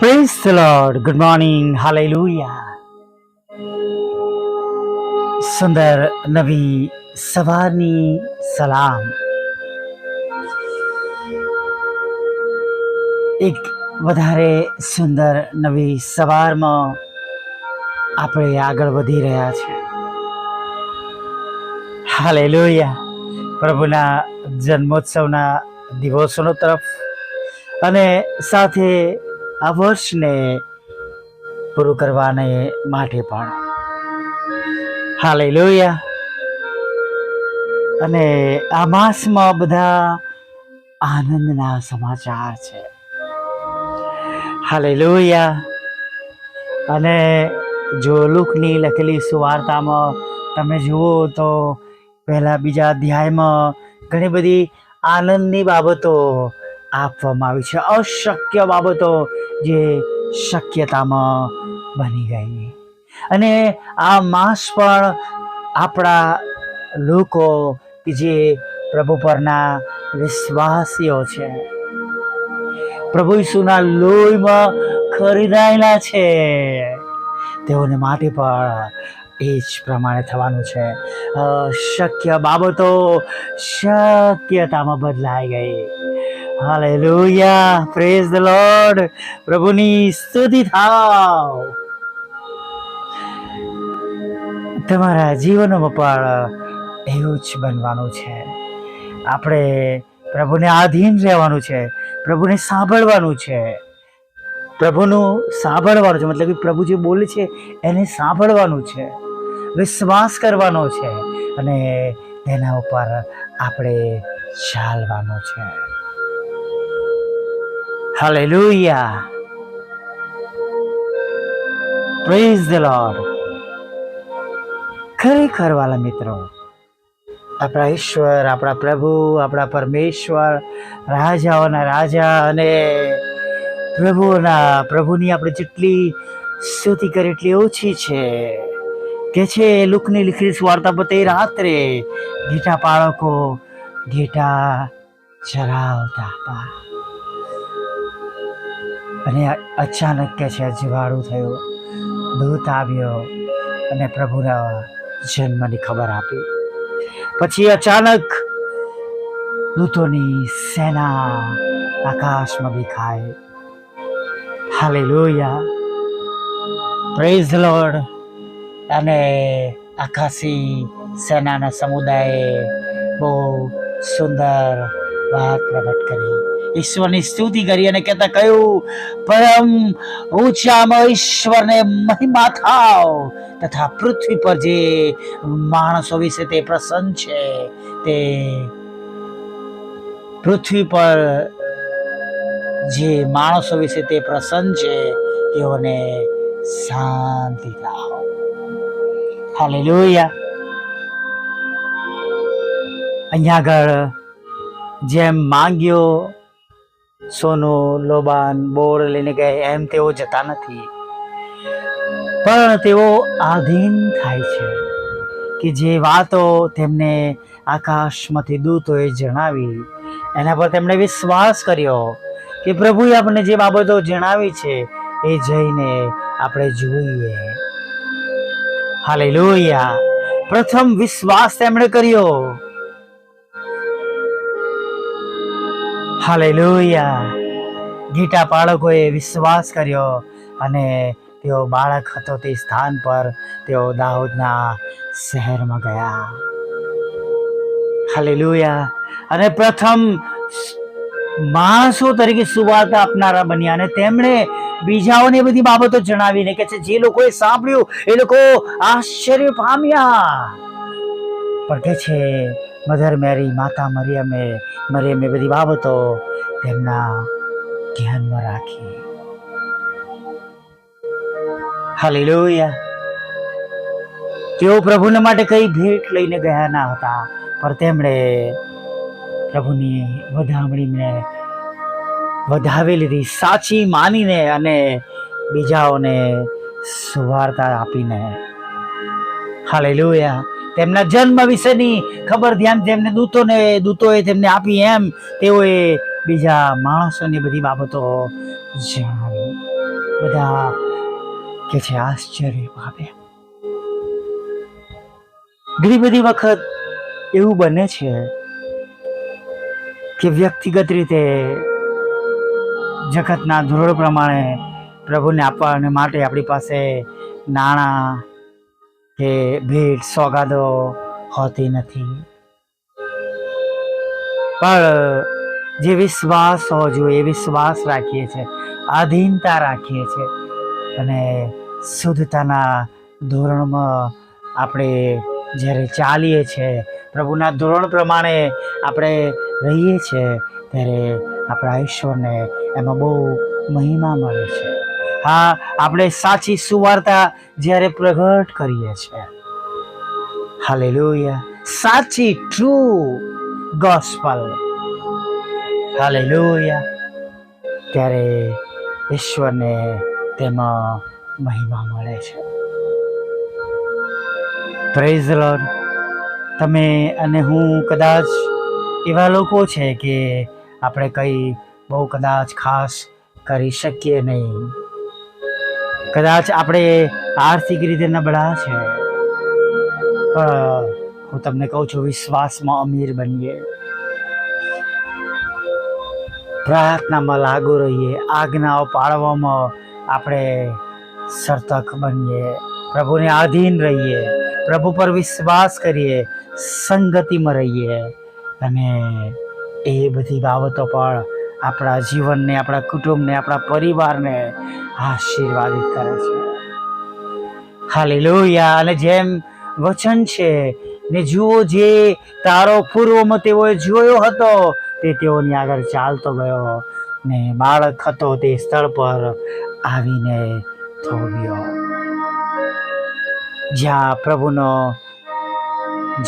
Praise the Lord. Good morning. Hallelujah. સુંદર નવી સવારની સલામ એક વધારે સુંદર નવી સવારમાં આપણે આગળ વધી રહ્યા છીએ હાલેલુયા પ્રભુના જન્મોત્સવના દિવસોનો તરફ અને સાથે આ વર્ષને પૂરું કરવાને માટે પણ. હાલેલુયા. અને આ માસમાં બધા આનંદના સમાચાર છે. હાલે લોયા અને જો લુકની લખેલી સુવાર્તામાં તમે જુઓ તો પહેલાં બીજા અધ્યાયમાં ઘણી બધી આનંદની બાબતો આપવામાં આવી છે. અશક્ય બાબતો જે શક્યતામાં બની ગઈ. અને આ માસ પણ આપણા લોકો કે જે પ્રભુ પરના વિશ્વાસીઓ છે. પ્રભુ ઈસુના લોહીમાં ખરીદાયેલા છે. તેઓને માટે પણ એ જ પ્રમાણે થવાનું છે. શક્ય બાબતો શક્યતામાં બદલાઈ ગઈ. હાલેલુયા પ્રેઝ ધ લોર્ડ પ્રભુની સ્તુતિ થાવ. તમારા જીવનમાં પણ એવું જ બનવાનું છે. આપણે પ્રભુને આધીન રહેવાનું છે. પ્રભુને સાંભળવાનું છે. પ્રભુનું સાંભળવાનું છે. મતલબ કે પ્રભુ જે બોલે છે, એને સાંભળવાનું છે. વિશ્વાસ કરવાનો છે. અને તેના ઉપર આપણે ચાલવાનું છે. હાલેલુયા પ્રેઝ ધ લોર્ડ ખરેખર વાલા મિત્રો, આપણા ઈશ્વર, આપણા પ્રભુ, આપણા પરમેશ્વર, રાજાઓના રાજા અને પ્રભુના, પ્રભુની આપણે જેટલી સ્તુતિ કરી, એટલી ઓછી છે. કે છે, લુકની લીખેલી વાર્તા પતે રાત્રે ઘેટા બાળકો ઘેટા ચરાવતા હતા. અને અચાનક કે છે અજવાળું થયું. દૂત આવ્યો અને પ્રભુના જન્મની ખબર આપી. પછી અચાનક દૂતોની સેના આકાશમાં દેખાય. હાલેલુયા. પ્રેઝ લોર્ડ અને આકાશી સેનાના સમુદાયે બહુ સુંદર વાત પ્રગટ કરી. ઈશ્વરની સ્તુતિ કરી અને કહેતા કહ્યું, પરમ ઊંચામાં ઈશ્વરને મહિમા થાવ તથા પૃથ્વી પર જે માણસો વિશે તે પ્રસન્ન છે, તે પૃથ્વી પર જે માણસો વિશે તે પ્રસન્ન છે, તેઓને શાંતિ થાવ. હાલેલુયા. અહીંયા આગળ જેમ માંગ્યો સોનું, લોબાન, બોર લઈને ગયા એમ તેઓ જતા નથી. પણ તેઓ આધીન થાય છે કે જે વાતો તેમને આકાશમાંથી દૂતોએ જણાવી, એના પર તેમણે વિશ્વાસ કર્યો કે પ્રભુએ આપણને જે બાબતો જણાવી છે, એ જઈને આપણે જોઈએ. હાલેલુયા. પ્રથમ વિશ્વાસ તેમણે કર્યો. હાલેલુયા. ગીટા બાળકોએ વિશ્વાસ કર્યો અને તેઓ બાળક હતો તે સ્થાન પર તેઓ દાહોદના શહેરમાં ગયા. હાલેલુયા. અને પ્રથમ માણસો તરીકે સુવાર્તા આપનારા બન્યા અને તેમણે બીજાઓને બધી બાબતો જણાવીને કે છે, જે લોકોએ સાંભળ્યું એ લોકો આશ્ચર્ય પામ્યા. પણ કે છે મધર મેરી, માતા મરિયમે મરિયમે બધી બાબતો તેમના ધ્યાનમાં રાખી. હાલેલુયા. તેઓ પ્રભુને માટે કઈ ભેટ લઈને ગયા ના હતા, પણ તેમણે પ્રભુની વધામણીને વધાવી લીધી, સાચી માનીને અને બીજાઓને સુવાર્તા આપીને. હાલેલુયા. તેમના જન્મ વિશેની ખબર ધ્યાન તેમને દૂતોને, દૂતોએ તેમને આપી એમ, તેઓએ બીજા માણસોની બધી બાબતો જાણી. બધા કે છે આશ્ચર્ય પામે. ઘણી બધી વખત એવું બને છે કે વ્યક્તિગત રીતે જગતના ધોરણ પ્રમાણે પ્રભુને આપવા માટે આપણી પાસે નાણાં કે ભેટ સોગાદો હોતી નથી. પણ જે વિશ્વાસ જોઈએ એ વિશ્વાસ રાખીએ છીએ આધીનતા રાખીએ છીએ અને શુદ્ધતાના ધોરણમાં આપણે જ્યારે ચાલીએ છીએ પ્રભુના ધોરણ પ્રમાણે આપણે રહીએ છીએ ત્યારે આપણા ઈશ્વરને એમાં બહુ મહિમા મળે છે. હા, આપણે સાચી સુવાર્તા જ્યારે પ્રગટ કરીએ છીએ. હાલેલુયા. સાચી ટ્રુ ગોસ્પલ હાલેલુયા. ત્યારે ઈશ્વરને તેમાં મહિમા મળે છે. પ્રેઝ તમે અને હું કદાચ એવા લોકો છે કે આપણે કંઈ બહુ કદાચ ખાસ કરી શકીએ નહીં. કદાચ આપણે આર્થિક રીતે નબળા છે. પણ હું તમને કહું છું, વિશ્વાસમાં અમીર બનીએ. પ્રાર્થનામાં લાગુ રહીએ, આજ્ઞાઓ પાળવામાં આપણે સર્તક બનીએ. પ્રભુને આધીન રહીએ, પ્રભુ પર વિશ્વાસ કરીએ, સંગતિમાં રહીએ. અને એ બધી બાબતો પણ આપણા જીવનને, આપણા કુટુંબને, આપણા પરિવારને આશીર્વાદિત કરે છે. હાલેલુયા. અને જેમ વચન છે, ને જુઓ જે તારો પૂર્વમાં તેઓએ જોયો હતો, તે તેઓની આગળ ચાલતો ગયો ને બાળક હતો તે સ્થળ પર આવીને થોભ્યો. જ્યાં પ્રભુનો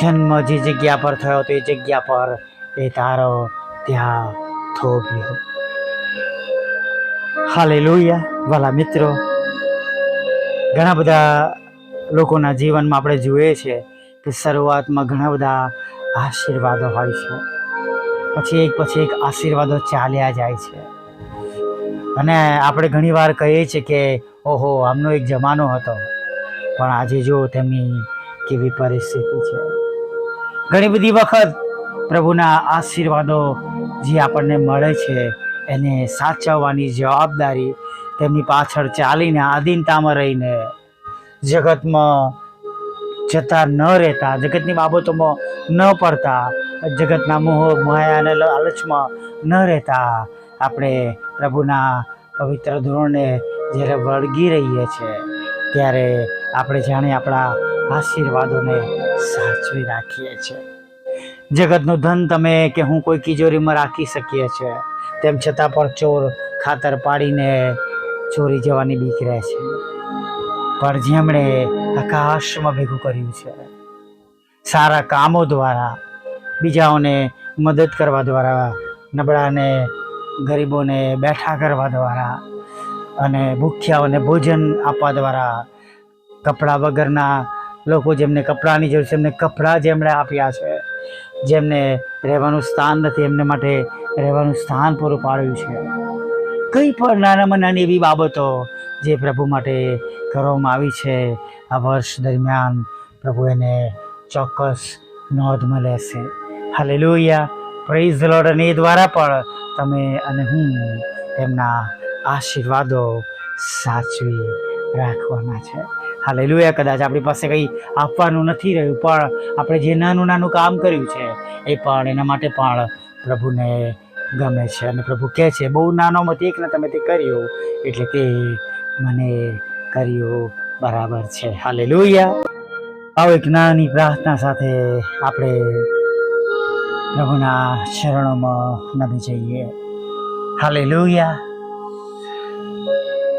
જન્મ જે જગ્યા પર થયો, તે જગ્યા પર એ તારો ત્યાં થોભ્યો હાલે વાલા મિત્રો. ઘણા બધા લોકોના જીવનમાં આપણે જોઈએ છીએ કે શરૂઆતમાં ઘણા બધા આશીર્વાદો હોય છે. પછી એક પછી એક આશીર્વાદો ચાલ્યા જાય છે. અને આપણે ઘણીવાર કહીએ છીએ કે, ઓહો, આમનો એક જમાનો હતો. પણ આજે જો તેમની કેવી પરિસ્થિતિ છે. ઘણી બધી વખત પ્રભુના આશીર્વાદો જે આપણને મળે છે, એને સાચવવાની જવાબદારી તેમની પાછળ ચાલીને આધીનતામાં રહીને જગતમાં જતા ન રહેતા, જગતની બાબતોમાં ન પડતા, જગતના મોહ, માયા અને લાલચમાં ન રહેતા. આપણે પ્રભુના પવિત્ર ધોરણે જ્યારે વળગી રહીએ છીએ, ત્યારે આપણે જાણે આપણા આશીર્વાદોને સાચવી રાખીએ છીએ. જગતનું ધન તમે કે હું કોઈ તિજોરીમાં રાખી શકીએ છીએ? તેમ છતાં પણ ચોર ખાતર પાડીને ચોરી જવાની બીક રહે છે. પણ જેમણે આકાશમાં ભેગું કર્યું છે, સારા કામો દ્વારા, બીજાઓને મદદ કરવા દ્વારા, નબળાને, ગરીબોને બેઠા કરવા દ્વારા અને ભૂખ્યાઓને ભોજન આપવા દ્વારા, કપડાં વગરના લોકો જેમને કપડાંની જરૂર છે એમને કપડાં જેમણે આપ્યા છે. જેમને રહેવાનું સ્થાન નથી, એમને માટે રહેવાનું સ્થાન પૂરું પાડ્યું છે. કંઈ પણ નાનામાં નાની એવી બાબતો જે પ્રભુ માટે કરવામાં આવી છે, આ વર્ષ દરમિયાન પ્રભુ એને ચોક્કસ નોંધમાં લેશે હાલેલુયા. પ્રેઝ લોર્ડ અને એ દ્વારા પણ તમે અને હું તેમના આશીર્વાદો સાચવી રાખવાના છે. હાલેલુયા. કદાચ આપણી પાસે કંઈ આપવાનું નથી રહ્યું, પણ આપણે જે નાનું નાનું કામ કર્યું છે, એ પણ એના માટે પણ પ્રભુને ગમે છે અને પ્રભુ કહે છે, બહુ નાનોમાંથી એકને તમે તે કર્યું, એટલે તે મને કર્યું બરાબર છે. હાલેલુયા. આવો એક નાની પ્રાર્થના સાથે આપણે પ્રભુના ચરણોમાં નમી જઈએ. હાલેલુયા.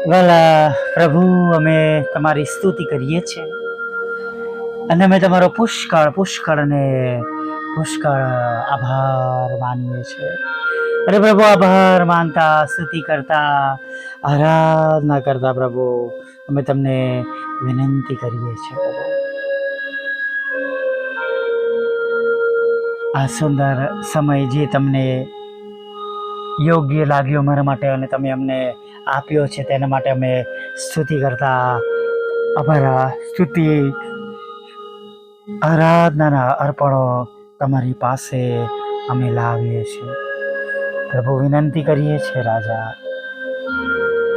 વાલા પ્રભુ, અમે તમારી સ્તુતિ કરીએ છીએ. અને અમે તમારો પુષ્કળ પુષ્કળ અને પુષ્કળ આભાર માનીએ છીએ. અરે પ્રભુ, આભાર માનતા, સ્તુતિ કરતા, આરાધના કરતા પ્રભુ, અમે તમને વિનંતી કરીએ છીએ આ સુંદર સમય જે તમને યોગ્ય લાગ્યું અમારા માટે અને તમે અમને આપ્યો છે તેના માટે અમે સ્તુતિ કરતા અમારા સ્તુતિ આરાધનાના અર્પણો તમારી પાસે અમે લાવીએ છીએ. પ્રભુ, વિનંતી કરીએ છીએ રાજા.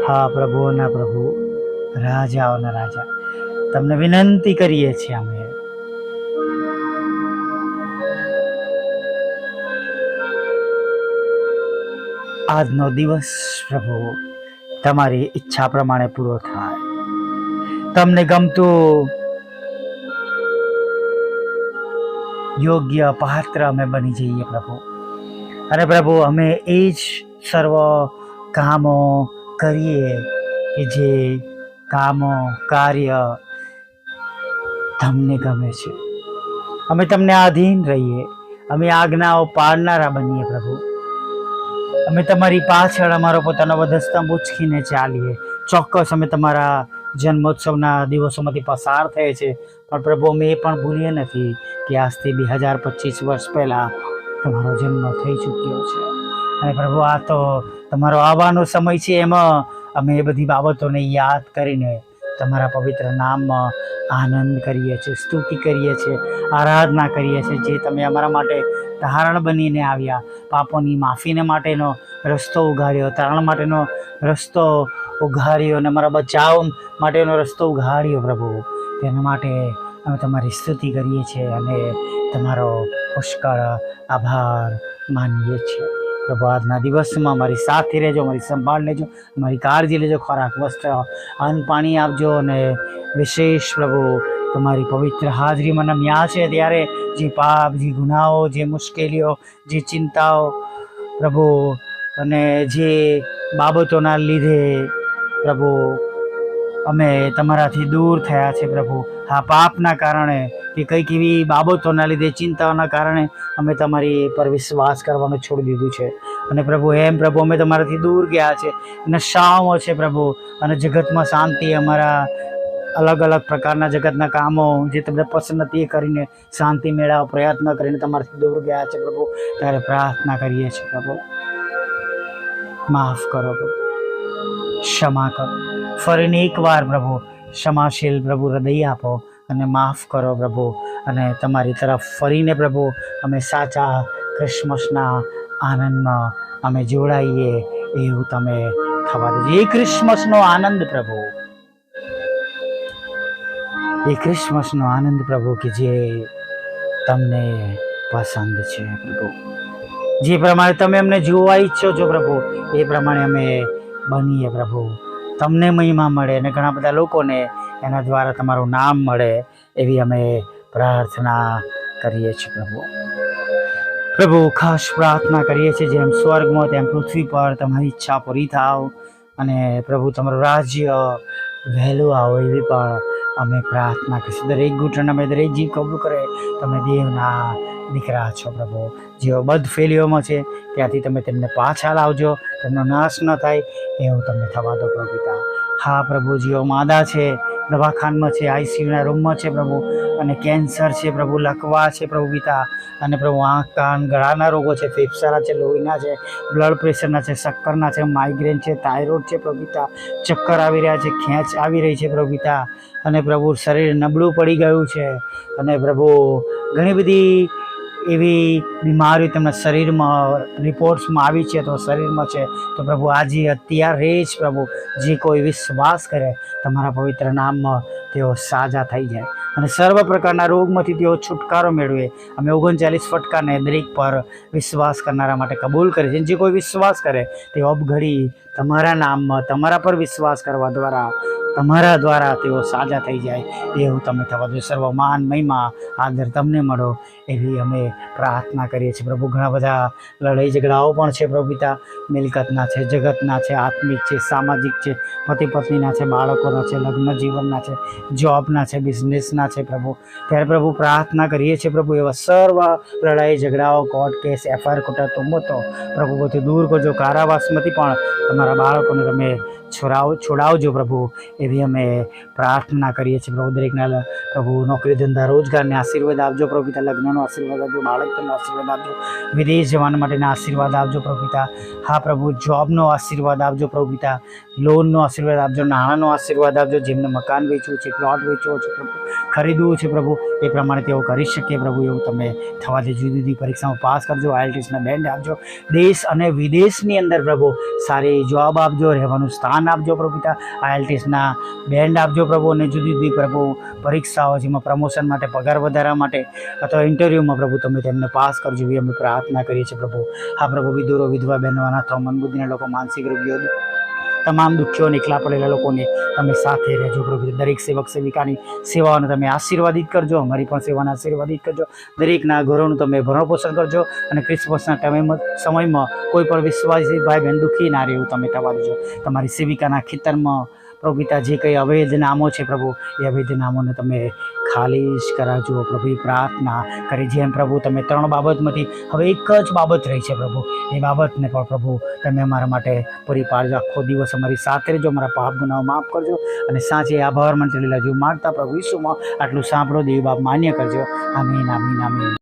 હા પ્રભુઓના પ્રભુ, રાજાઓના રાજા. તમને વિનંતી કરીએ છીએ અમે. આજનો દિવસ પ્રભુ, તમારી ઈચ્છા પ્રમાણે પૂરો થાય. તમને ગમતું યોગ્ય પાત્ર અમે બની જઈએ પ્રભુ. અને પ્રભુ, અમે એ જ સર્વ કામો કરીએ કે જે કામો, કાર્ય તમને ગમે છે. અમે તમને આધીન રહીએ. અમે આજ્ઞાઓ પાડનારા બનીએ પ્રભુ. અમે તમારી પાછળ અમારો પોતાનો વધસ્તંભ ઉચકીને ચાલીએ. ચોક્કસ અમે તમારા જન્મોત્સવના દિવસોમાંથી પસાર થઈએ છે, પણ પ્રભુ, અમે એ પણ ભૂલીએ નથી કે આજથી બે હજાર પચીસ વર્ષ પહેલાં તમારો જન્મ થઈ ચૂક્યો છે. અને પ્રભુ, આ તો તમારો આવવાનો સમય છે, એમાં અમે એ બધી બાબતોને યાદ કરીને તમારા પવિત્ર નામમાં આનંદ કરીએ છીએ, સ્તુતિ કરીએ છીએ, આરાધના કરીએ છીએ, જે તમે અમારા માટે ધારણ બનીને આવ્યા. પાપોની માફીને માટેનો રસ્તો ઉઘાડ્યો. તારણ માટેનો રસ્તો ઉઘાડ્યો અને મારા બચાવ માટેનો રસ્તો ઉઘાડ્યો પ્રભુ. તેના માટે અમે તમારી સ્તુતિ કરીએ છીએ અને તમારો પુષ્કળ આભાર માનીએ છીએ. પ્રભુ, આજના દિવસમાં મારી સાથે રહેજો મારી સંભાળ લેજો મારી કાળજી લેજો, ખોરાક વસ્ત્ર, અન્ન પાણી આપજો અને વિશેષ પ્રભુ તમારી પવિત્ર હાજરી મને નમ્યા છે ત્યારે જે પાપ, જે ગુનાઓ, જે મુશ્કેલીઓ, જે ચિંતાઓ, પ્રભુ, અને જે બાબતોના લીધે પ્રભુ, અમે તમારાથી દૂર થયા છે પ્રભુ. આ પાપના કારણે કે કંઈક એવી બાબતોના લીધે, ચિંતાઓના કારણે અમે તમારી પર વિશ્વાસ કરવાનું છોડી દીધું છે. અને પ્રભુ, એમ પ્રભુ, અમે તમારાથી દૂર ગયા છે. નશાઓ છે પ્રભુ. અને જગતમાં શાંતિ અમારા અલગ અલગ પ્રકારના જગતના કામો જે તમને પસંદ નથી એ કરીને શાંતિ મેળવવા પ્રયત્ન કરીને તમારાથી દૂર ગયા છે પ્રભુ. ત્યારે પ્રાર્થના કરીએ છીએ પ્રભુ. માફ કરો પ્રભુ. ક્ષમા કરો. ફરીને એકવાર પ્રભુ ક્ષમાશીલ પ્રભુ હૃદય આપો અને માફ કરો પ્રભુ. અને તમારી તરફ ફરીને પ્રભુ અમે સાચા ક્રિસમસના આનંદમાં અમે જોડાઈએ એવું તમે થવા દેજો. એ ક્રિસમસનો આનંદ પ્રભુ. એ ક્રિસમસનો આનંદ પ્રભુ કે જે તમને પસંદ છે પ્રભુ. જે પ્રમાણે તમે અમને જોવા ઈચ્છો છો પ્રભુ, એ પ્રમાણે અમે બનીએ પ્રભુ. તમને મહિમા મળે અને ઘણા બધા લોકોને એના દ્વારા તમારું નામ મળે એવી અમે પ્રાર્થના કરીએ છીએ પ્રભુ. પ્રભુ, ખાસ પ્રાર્થના કરીએ છીએ જેમ સ્વર્ગમાં તેમ પૃથ્વી પર તમારી ઈચ્છા પૂરી થાવ અને પ્રભુ, તમારું રાજ્ય વહેલું આવો એવી પણ અમે પ્રાર્થના કરીશું. દરેક ઘૂંટણ અમે દરેક જીવ કબૂલ કરે, તમે દેવના દીકરા છો પ્રભુ. જેઓ બધ ફેલીઓમાં છે, ત્યાંથી તમે તેમને પાછા લાવજો. તેમનો નાશ ન થાય, એવું તમે થવા દો પ્રભુ પિતા. હા પ્રભુ જેઓ માદા છે. દવાખાનમાં છે, આઈસીયુના રૂમમાં છે પ્રભુ અને કેન્સર છે પ્રભુ, લકવા છે પ્રભુ પિતા અને પ્રભુ આંખ, કાન, ગળાના રોગો છે, ફેફસાના છે, લોહીના છે, બ્લડ પ્રેશરના છે, શક્કરના છે, માઇગ્રેન છે, થાઇરોઇડ છે પ્રભુ પિતા ચક્કર આવી રહ્યા છે, ખેંચ આવી રહી છે પ્રભુ પિતા અને પ્રભુ શરીર નબળું પડી ગયું છે અને પ્રભુ ઘણી બધી એવી બીમારી તેમના શરીરમાં, રિપોર્ટ્સમાં આવી છે તો શરીરમાં છે. તો પ્રભુ આજે અત્યારે જ પ્રભુ, જે કોઈ વિશ્વાસ કરે, તમારા પવિત્ર નામમાં તેઓ સાજા થઈ જાય. અને સર્વ પ્રકારના રોગમાંથી તેઓ છુટકારો મેળવે. અમે ઓગણચાલીસ ફટકાને દરેક પર વિશ્વાસ કરનારા માટે કબૂલ કરે છે જે કોઈ વિશ્વાસ કરે તે અબઘડી તમારા નામમાં, તમારા પર વિશ્વાસ કરવા દ્વારા તમારા દ્વારા તેઓ સાજા થઈ જાય એવું તમે થવા દો સર્વમાન મહિમા આદર તમને મળો, એવી અમે પ્રાર્થના કરીએ છીએ. પ્રભુ, ઘણા બધા લડાઈ ઝઘડાઓ પણ છે પ્રભુતા મિલકતના છે, જગતના છે, આત્મિક છે, સામાજિક છે પતિ પત્નીના છે, બાળકોના છે, લગ્ન જીવનના છે, જોબના છે, બિઝનેસના છે પ્રભુ. ત્યારે પ્રભુ પ્રાર્થના કરીએ છીએ પ્રભુ, એવા સર્વ લડાઈ ઝઘડાઓ, કોર્ટ કેસ, એફઆઈઆર ખોટા તો મોતો પ્રભુ બધું દૂર કરજો. કારાવાસમાંથી પણ તમારા બાળકોને તમે છોડાવ, છોડાવજો પ્રભુ, એવી અમે પ્રાર્થના કરીએ છીએ પ્રભુ દરેકના પ્રભુ, નોકરી ધંધા, રોજગારને આશીર્વાદ આપજો પ્રભુ પિતા, લગ્નનો આશીર્વાદ આપજો બાળક તમને આશીર્વાદ આપજો, વિદેશ જવાના માટેના આશીર્વાદ આપજો પ્રભુ પિતા, હા પ્રભુ, જોબનો આશીર્વાદ આપજો પ્રભુ પિતા, લોનનો આશીર્વાદ આપજો, નાણાંનો આશીર્વાદ આપજો, જેમને મકાન વેચવું છે, પ્લોટ વેચવો છે, પ્રભુ, ખરીદવું છે પ્રભુ, એ પ્રમાણે તેઓ કરી શકીએ પ્રભુ, એવું તમે થવા દે જુદી જુદી પરીક્ષામાં પાસ કરજો આઈએલટીએસના બેન્ડ આપજો, દેશ અને વિદેશની અંદર પ્રભુ, સારી જોબ આપજો, રહેવાનું સ્થાન આપજો પ્રભુ પિતા. આઈએલટીએસના બેન્ડ આપજો પ્રભુ અને જુદી જુદી પ્રભુ પરીક્ષાઓ જેમાં પ્રમોશન માટે, પગાર વધારા માટે અથવા ઇન્ટરવ્યૂમાં પ્રભુ તમે તેમને પાસ કરજો એવી અમે પ્રાર્થના કરીએ છીએ પ્રભુ. હા પ્રભુ વિદુરો વિધવા બહેનો, અનાથો, મનબુદ્ધિના લોકો, માનસિક રોગીઓ તમામ દુઃખીઓને એકલા પડેલા લોકોને તમે સાથે રહેજો પ્રભુ. દરેક સેવક સેવિકાની સેવાઓને તમે આશીર્વાદિત કરજો, અમારી પણ સેવાને આશીર્વાદિત કરજો. દરેકના ઘરોનું તમે ભરણપોષણ કરજો અને ક્રિસમસના ટાઈમમાં સમયમાં કોઈ પણ વિશ્વાસી ભાઈ બહેન દુઃખી ના રહે એવું તમે થવા દેજો તમારી સેવિકાના ખેતરમાં પ્રભુ પિતા જે કંઈ અવૈધ નામો છે પ્રભુ, એ અવૈધ નામોને તમે ખાલીશ કરાજો પ્રભુ પ્રાર્થના કરી જેમ પ્રભુ તમે ત્રણ બાબતમાંથી, હવે એક જ બાબત રહી છે પ્રભુ. એ બાબતને પણ પ્રભુ તમે અમારા માટે પૂરી પાડજો. આખો દિવસ અમારી સાથે રહેજો, અમારા પાપ ગુનાઓ માફ કરજો અને સાચે આભાર મંત્રી લેજો માગતા પ્રભુ ઈસુમાં આટલું સાંભળો, દેવી બાપ માન્ય કરજો. આમીન આમીન આમીન.